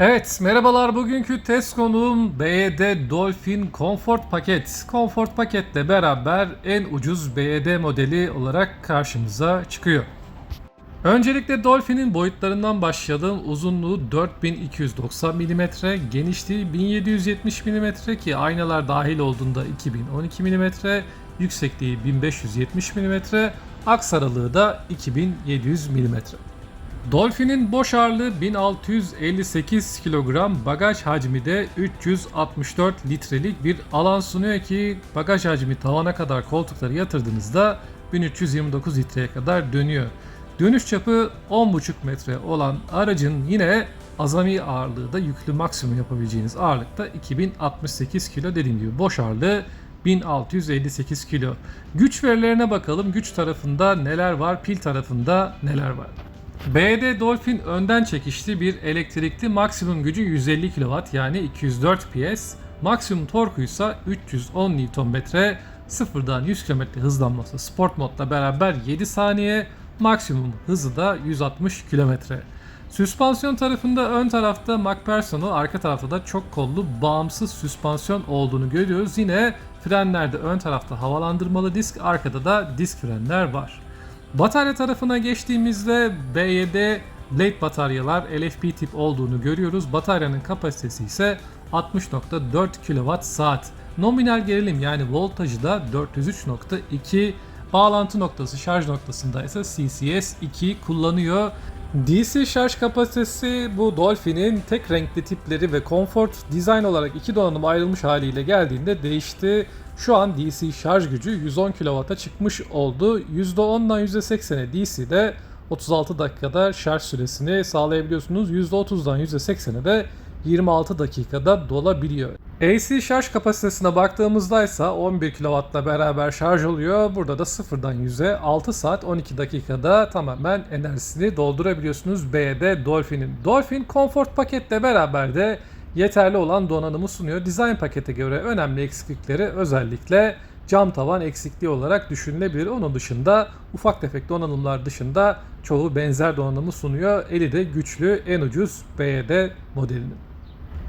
Evet, merhabalar. Bugünkü test konuğum BYD Dolphin Comfort Paket. Comfort Paket'le beraber en ucuz BYD modeli olarak karşımıza çıkıyor. Öncelikle Dolphin'in boyutlarından başlayalım. Uzunluğu 4290 mm, genişliği 1770 mm ki aynalar dahil olduğunda 2012 mm, yüksekliği 1570 mm, aks aralığı da 2700 mm. Dolphin'in boş ağırlığı 1658 kilogram, bagaj hacmi de 364 litrelik bir alan sunuyor ki bagaj hacmi tavana kadar koltukları yatırdığınızda 1329 litreye kadar dönüyor. Dönüş çapı 10,5 metre olan aracın yine azami ağırlığı da yüklü maksimum yapabileceğiniz ağırlıkta 2068 kilo dediğim gibi boş ağırlığı 1658 kilo. Güç verilerine bakalım. Güç tarafında neler var, pil tarafında neler var. BD Dolphin önden çekişli bir elektrikli maksimum gücü 150 kW yani 204 PS, maksimum torku ise 310 Nm, sıfırdan 100 km hızlanması sport modla beraber 7 saniye, maksimum hızı da 160 km. Süspansiyon tarafında ön tarafta McPherson'u, arka tarafta da çok kollu bağımsız süspansiyon olduğunu görüyoruz. Yine frenlerde ön tarafta havalandırmalı disk, arkada da disk frenler var. Batarya tarafına geçtiğimizde B7 Blade bataryalar LFP tip olduğunu görüyoruz. Bataryanın kapasitesi ise 60.4 kWh saat. Nominal gerilim yani voltajı da 403.2 Bağlantı noktası şarj noktasında ise CCS 2 kullanıyor. DC şarj kapasitesi bu Dolphin'in tek renkli tipleri ve Comfort Design olarak iki donanım ayrılmış haliyle geldiğinde değişti. Şu an DC şarj gücü 110 kW'a çıkmış oldu. %10'dan %80'e DC'de 36 dakikada şarj süresini sağlayabiliyorsunuz. %30'dan %80'e de 26 dakikada dolabiliyor. AC şarj kapasitesine baktığımızda ise 11 kW'la beraber şarj oluyor. Burada da sıfırdan 100'e 6 saat 12 dakikada tamamen enerjisini doldurabiliyorsunuz BD Dolphin'in. Dolphin Comfort paketle beraber de yeterli olan donanımı sunuyor. Design pakete göre önemli eksiklikleri özellikle cam tavan eksikliği olarak düşünülebilir. Onun dışında ufak tefek donanımlar dışında çoğu benzer donanımı sunuyor. Eli de güçlü en ucuz BYD modelinin.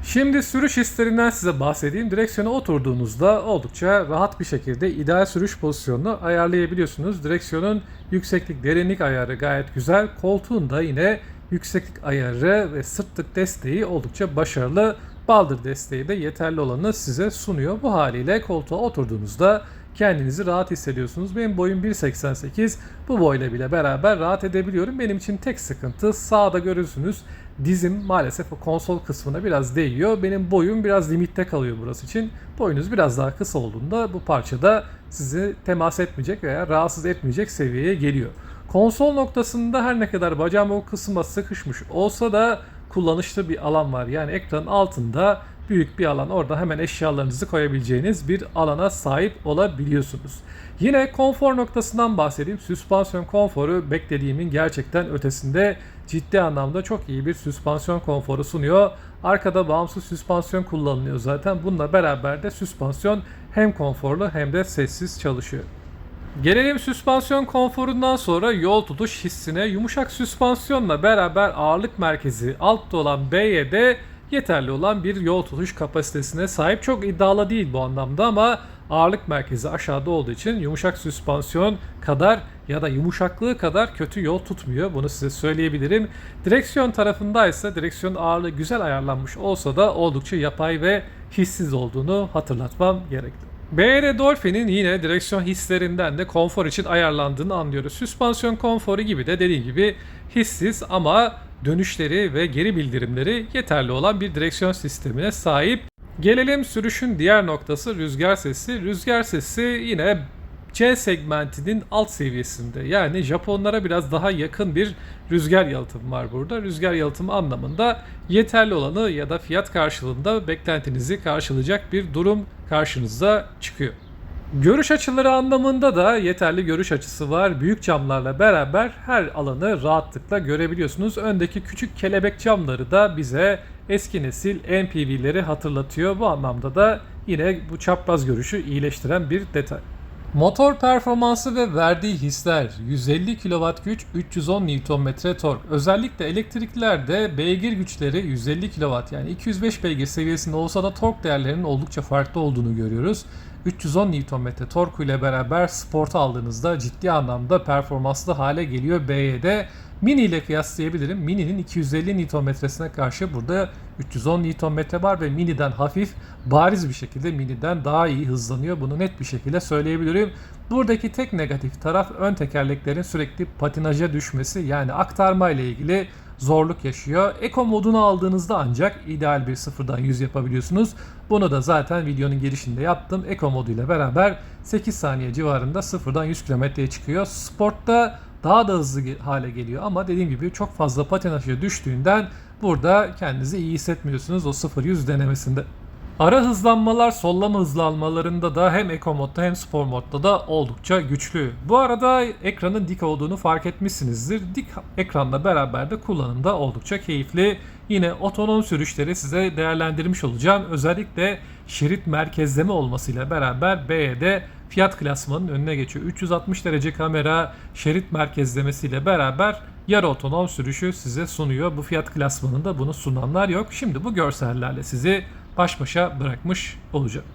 Şimdi sürüş hislerinden size bahsedeyim. Direksiyona oturduğunuzda oldukça rahat bir şekilde ideal sürüş pozisyonunu ayarlayabiliyorsunuz. Direksiyonun yükseklik derinlik ayarı gayet güzel. Koltuğun da yine yükseklik ayarı ve sırtlık desteği oldukça başarılı. Baldır desteği de yeterli olanı size sunuyor. Bu haliyle koltuğa oturduğunuzda kendinizi rahat hissediyorsunuz. Benim boyum 1.88. Bu boyla bile beraber rahat edebiliyorum. Benim için tek sıkıntı sağda görürsünüz dizim maalesef konsol kısmına biraz değiyor. Benim boyum biraz limitte kalıyor burası için. Boyunuz biraz daha kısa olduğunda bu parçada sizi temas etmeyecek veya rahatsız etmeyecek seviyeye geliyor. Konsol noktasında her ne kadar bacağım o kısma sıkışmış olsa da kullanışlı bir alan var. Yani ekranın altında büyük bir alan. Orada hemen eşyalarınızı koyabileceğiniz bir alana sahip olabiliyorsunuz. Yine konfor noktasından bahsedeyim. Süspansiyon konforu beklediğimin gerçekten ötesinde ciddi anlamda çok iyi bir süspansiyon konforu sunuyor. Arkada bağımsız süspansiyon kullanılıyor zaten. Bununla beraber de süspansiyon hem konforlu hem de sessiz çalışıyor. Gelelim süspansiyon konforundan sonra yol tutuş hissine yumuşak süspansiyonla beraber ağırlık merkezi altta olan BYD yeterli olan bir yol tutuş kapasitesine sahip. Çok iddialı değil bu anlamda ama ağırlık merkezi aşağıda olduğu için yumuşak süspansiyon kadar ya da yumuşaklığı kadar kötü yol tutmuyor. Bunu size söyleyebilirim. Direksiyon tarafında ise direksiyon ağırlığı güzel ayarlanmış olsa da oldukça yapay ve hissiz olduğunu hatırlatmam gerekli. BR Dolphin'in yine direksiyon hislerinden de konfor için ayarlandığını anlıyoruz. Süspansiyon konforu gibi de dediğim gibi hissiz ama dönüşleri ve geri bildirimleri yeterli olan bir direksiyon sistemine sahip. Gelelim sürüşün diğer noktası rüzgar sesi. Rüzgar sesi yine C segmentinin alt seviyesinde. Yani Japonlara biraz daha yakın bir rüzgar yalıtımı var burada. Rüzgar yalıtımı anlamında yeterli olanı ya da fiyat karşılığında beklentinizi karşılayacak bir durum karşınıza çıkıyor. Görüş açıları anlamında da yeterli görüş açısı var. Büyük camlarla beraber her alanı rahatlıkla görebiliyorsunuz. Öndeki küçük kelebek camları da bize eski nesil MPV'leri hatırlatıyor. Bu anlamda da yine bu çapraz görüşü iyileştiren bir detay. Motor performansı ve verdiği hisler 150 kW güç 310 Nm tork. Özellikle elektriklerde beygir güçleri 150 kW yani 205 beygir seviyesinde olsa da tork değerlerinin oldukça farklı olduğunu görüyoruz. 310 Nm torku ile beraber sporta aldığınızda ciddi anlamda performanslı hale geliyor BYD. Mini ile kıyaslayabilirim. Mini'nin 250 Nm'sine karşı burada 310 Nm var ve Mini'den hafif bariz bir şekilde Mini'den daha iyi hızlanıyor. Bunu net bir şekilde söyleyebilirim. Buradaki tek negatif taraf ön tekerleklerin sürekli patinaja düşmesi yani aktarma ile ilgili zorluk yaşıyor. Eco modunu aldığınızda ancak ideal bir sıfırdan 100 yapabiliyorsunuz. Bunu da zaten videonun girişinde yaptım. Eco modu ile beraber 8 saniye civarında sıfırdan 100 kilometreye çıkıyor. Sportta daha da hızlı hale geliyor ama dediğim gibi çok fazla patinaja düştüğünden burada kendinizi iyi hissetmiyorsunuz o 0-100 denemesinde. Ara hızlanmalar sollama hızlanmalarında da hem Eco modda hem Spor modda da oldukça güçlü. Bu arada ekranın dik olduğunu fark etmişsinizdir. Dik ekranla beraber de kullanımda oldukça keyifli. Yine otonom sürüşleri size değerlendirmiş olacağım. Özellikle şerit merkezleme olmasıyla beraber BE'de fiyat klasmanının önüne geçiyor. 360 derece kamera şerit merkezlemesiyle beraber yarı otonom sürüşü size sunuyor. Bu fiyat klasmanında bunu sunanlar yok. Şimdi bu görsellerle sizi baş başa bırakmış olacağım.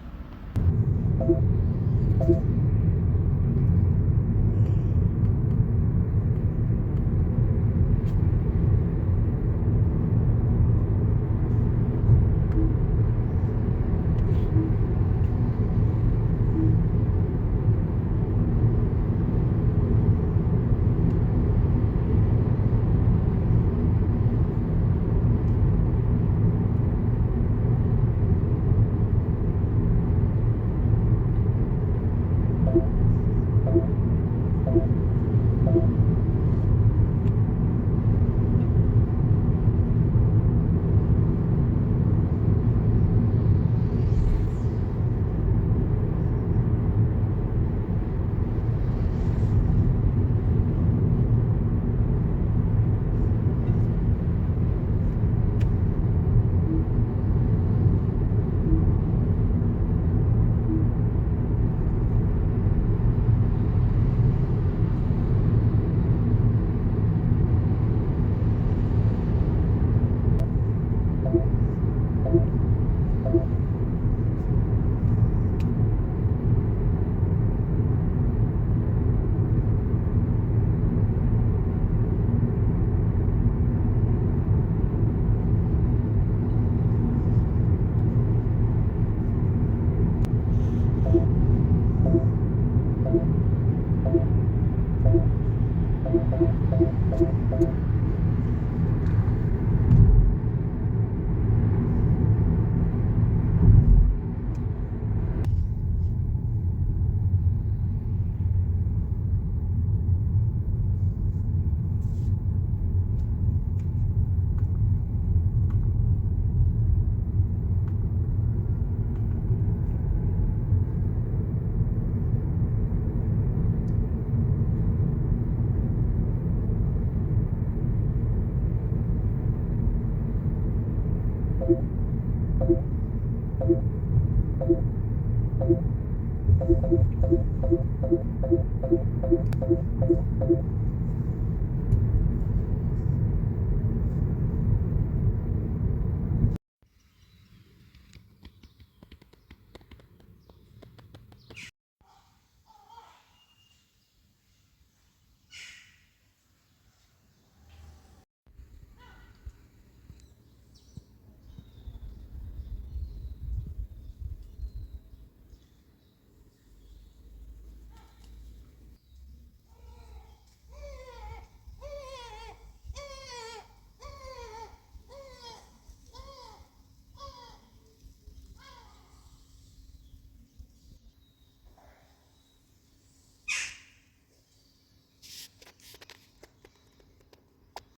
thank you